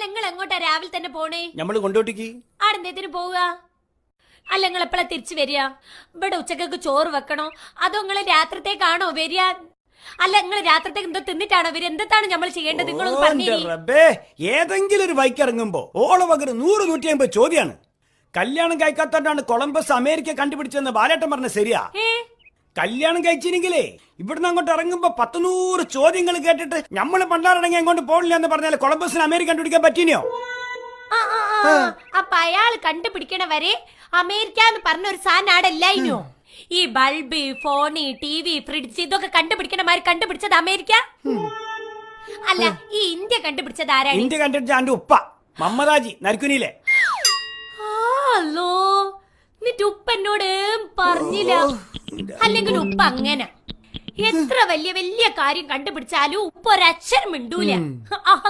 അല്ല നിങ്ങൾ എങ്ങോട്ടാ രാവിലെ തന്നെ പോണേ? നമ്മൾ കൊണ്ടോട്ടിക്ക്. ആടെന്തേത്തിന് പോവുക അല്ല നിങ്ങൾ എപ്പോഴാ തിരിച്ചു വരിക? ഇവിടെ ഉച്ചക്കൊക്കെ ചോറ് വെക്കണോ? അതോ നിങ്ങൾ രാത്രിത്തേക്കാണോ വരിക? അല്ല നിങ്ങൾ രാത്രത്തേക്ക് എന്തോ തിന്നിട്ടാണോ വരിക? എന്താണ് നമ്മൾ ചെയ്യേണ്ടത്? നിങ്ങൾ റബ്ബേ ഏതെങ്കിലും ഒരു ബൈക്ക് ഇറങ്ങുമ്പോ ഓള പകരം നൂറ് നൂറ്റി അമ്പത് ചോദ്യാണ്. കല്യാണം കഴിക്കാത്തോണ്ടാണ് കൊളംബസ് അമേരിക്ക കണ്ടുപിടിച്ചെന്ന് ബാലേട്ടൻ പറഞ്ഞ ശരിയാ. കല്യാണം കഴിച്ചില്ലെങ്കിലേ ഇവിടുന്ന് അങ്ങോട്ട് ഇറങ്ങുമ്പോ പത്ത് നൂറ് ചോദ്യങ്ങൾ കേട്ടിട്ട് നമ്മൾ പണ്ടാറടങ്ങി അങ്ങോട്ട് പോണില്ല എന്ന് പറഞ്ഞാൽ കൊളംബസിന് അമേരിക്ക കണ്ടുപിടിക്കാൻ പറ്റിനോ. അപ്പൊ അയാൾ കണ്ടുപിടിക്കണ വരെ അമേരിക്ക എന്ന് പറഞ്ഞ ഒരു സാധനം ഇല്ലായിനോ? ഈ bulb phone T V fridge ഇതൊക്കെ കണ്ടുപിടിക്കണമാര് കണ്ടുപിടിച്ചത് അമേരിക്ക? അല്ല ഈ ഇന്ത്യ കണ്ടുപിടിച്ചത് ആരാണ്? ഇന്ത്യ കണ്ടുപിടിച്ച എന്റെ ഉപ്പ മമ്മദാജി നരക്കുനിയിലെ. ഉപ്പ എന്നോട് പറഞ്ഞില്ല അല്ലെങ്കിൽ ഉപ്പ അങ്ങനെ. എത്ര വലിയ വലിയ കാര്യം കണ്ടുപിടിച്ചാലും ഉപ്പ ഒരക്ഷരം മിണ്ടൂല